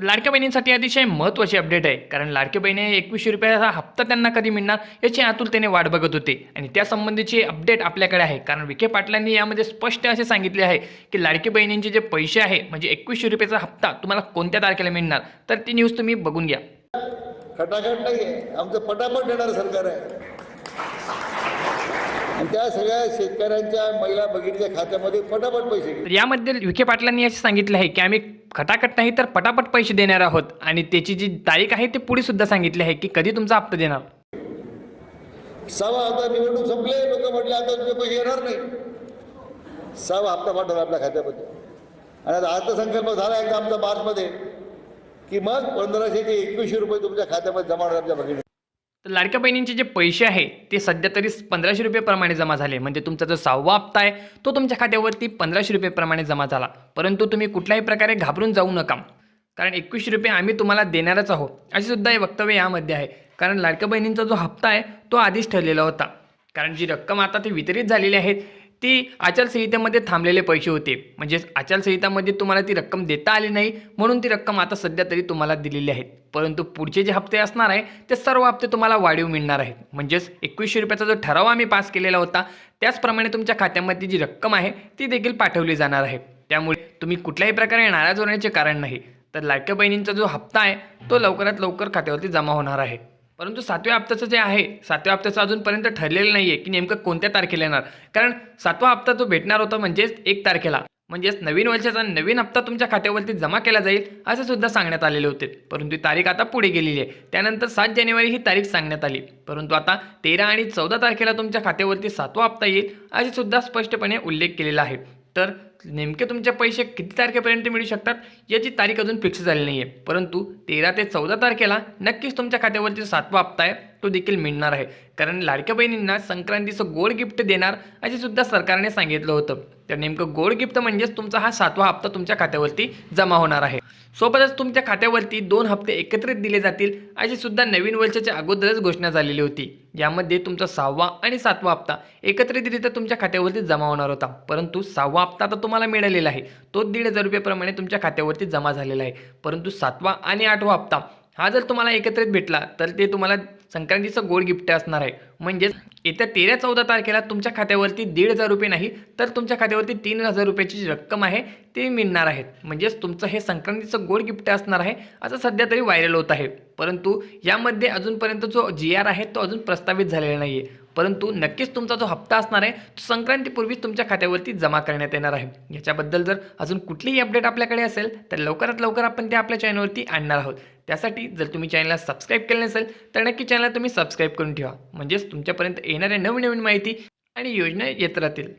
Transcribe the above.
तर लाडक्या बहिणींसाठी अतिशय महत्त्वाची अपडेट आहे. कारण लाडक्या बहिणी एकवीसशे रुपयाचा हप्ता त्यांना कधी मिळणार याची आतुरतेने वाट बघत होते. आणि त्यासंबंधीची अपडेट आपल्याकडे आहे. कारण विखे पाटलांनी यामध्ये स्पष्ट असे सांगितले आहे की लाडकी बहिणींचे जे पैसे आहे म्हणजे एकवीसशे रुपयाचा हप्ता तुम्हाला कोणत्या तारखेला मिळणार? तर ती न्यूज तुम्ही बघून घ्या. खटाखट नाही आमचं पटापट देणारं सरकार आहे. आणि त्या सगळ्या शेतकऱ्यांच्या महिला भगिनीच्या खात्यामध्ये पटापट पैसे यामध्ये विखे पाटलांनी असे सांगितले आहे की आम्ही खटाखट नाही तर पटापट पैसे देणार आहोत. आणि त्याची जी तारीख आहे ते पुढे सुद्धा सांगितली आहे की कधी तुमचा हप्ता देणार? सहा आता निवडणूक संपले लोक म्हटले आता तुमचे पैसे येणार नाही सहा हप्ता पाठवला आपल्या खात्यामध्ये. आणि आता अर्थसंकल्प झाला एकदा आमचा मार्चमध्ये की मग पंधराशे ते एकवीसशे रुपये तुमच्या खात्यामध्ये जमा होणार आमच्या भगिनी तर लाडक्या बहिणींचे जे पैसे आहे ते सध्या तरी पंधराशे रुपयेप्रमाणे जमा झाले. म्हणजे तुमचा जो सहावा हप्ता आहे तो तुमच्या खात्यावरती पंधराशे रुपयेप्रमाणे जमा झाला. परंतु तुम्ही कुठल्याही प्रकारे घाबरून जाऊ नका. कारण एकवीसशे रुपये आम्ही तुम्हाला देणारच आहोत. असे सुद्धा हे वक्तव्य यामध्ये आहे. कारण लाडक्या बहिणींचा जो हप्ता आहे तो आधीच ठरलेला होता. कारण जी रक्कम आता ती वितरित झालेली आहे ती आचारसंहितेमध्ये थांबलेले पैसे होते. म्हणजेच आचारसंहितामध्ये तुम्हाला ती रक्कम देता आली नाही म्हणून ती रक्कम आता सध्या तरी तुम्हाला दिलेली आहेत परंतु पुढचे जे हप्ते असणार आहे ते सर्व हप्ते तुम्हाला वाढीव मिळणार आहेत. म्हणजेच एकवीसशे रुपयाचा जो ठराव आम्ही पास केलेला होता त्याचप्रमाणे तुमच्या खात्यामध्ये जी रक्कम आहे ती देखील पाठवली जाणार आहे. त्यामुळे तुम्ही कुठल्याही प्रकारे नाराज होण्याचे कारण नाही. तर लाडक्या बहिणींचा जो हप्ता आहे तो लवकरात लवकर खात्यावरती जमा होणार आहे. परंतु सातव्या हप्त्याचं जे आहे सातव्या हप्त्याचं अजूनपर्यंत ठरलेलं नाही आहे की नेमकं कोणत्या तारखेला येणार. कारण सातवा हप्ता तो भेटणार होता म्हणजेच एक तारखेला. म्हणजेच नवीन वर्षाचा नवीन हप्ता तुमच्या खात्यावरती जमा केला जाईल असे सुद्धा सांगण्यात आलेले होते. परंतु ही तारीख आता पुढे गेलेली आहे. त्यानंतर सात जानेवारी ही तारीख सांगण्यात आली. परंतु आता तेरा आणि चौदा तारखेला तुमच्या खात्यावरती सातवा हप्ता येईल असे सुद्धा स्पष्टपणे उल्लेख केलेला आहे. तर नेमके तुमचे पैसे किती तारखेपर्यंत मिळू शकतात याची तारीख अजून फिक्स झाली नाही आहे परंतु तेरा ते चौदा तारखेला नक्कीच तुमच्या खात्यावरती सातवा हप्ता आहे तो देखील मिळणार आहे. कारण लाडक्या बहिणींना संक्रांतीचं गोड गिफ्ट देणार असे सुद्धा सरकारने सांगितलं होतं. तर नेमकं गोड गिफ्ट म्हणजेच तुमचा हा सातवा हप्ता तुमच्या खात्यावरती जमा होणार आहे. सोबतच तुमच्या खात्यावरती दोन हप्ते एकत्रित दिले जातील अशी सुद्धा नवीन वर्षाच्या अगोदरच घोषणा झालेली होती. यामध्ये तुमचा सहावा आणि सातवा हप्ता एकत्रितरित्या तुमच्या खात्यावरती जमा होणार होता. परंतु सहावा हप्ता आता तुम्हाला मिळालेला आहे. तो दीड हजार रुपयेप्रमाणे तुमच्या खात्यावरती जमा झालेला आहे. परंतु सातवा आणि आठवा हप्ता हा जर तुम्हाला एकत्रित भेटला तर ते तुम्हाला संक्रांतीचं गोड गिफ्ट असणार आहे. म्हणजेच येत्या तेरा चौदा तारखेला तुमच्या खात्यावरती दीड हजार रुपये नाही तर तुमच्या खात्यावरती तीन हजार रुपयाची जी रक्कम आहे ती मिळणार आहेत. म्हणजेच तुमचं हे संक्रांतीचं गोड गिफ्ट असणार आहे असं सध्या तरी व्हायरल होत आहे. परंतु यामध्ये अजूनपर्यंत जो जी आर आहे तो अजून प्रस्तावित झालेला नाही आहे परंतु नक्कीच तुमचा जो हप्ता असणार आहे तो संक्रांतीपूर्वीच तुमच्या खात्यावरती जमा करण्यात येणार आहे. याच्याबद्दल जर अजून कुठलीही अपडेट आपल्याकडे असेल तर लवकरात लवकर आपण ते आपल्या चॅनलवरती आणणार आहोत. त्यासाठी जर तुम्ही चॅनलला सबस्क्राईब केले नसेल तर नक्की चॅनलला तुम्ही सबस्क्राईब करून ठेवा. म्हणजेच तुमच्यापर्यंत येणाऱ्या नवीन नवीन माहिती आणि योजना येत राहतील.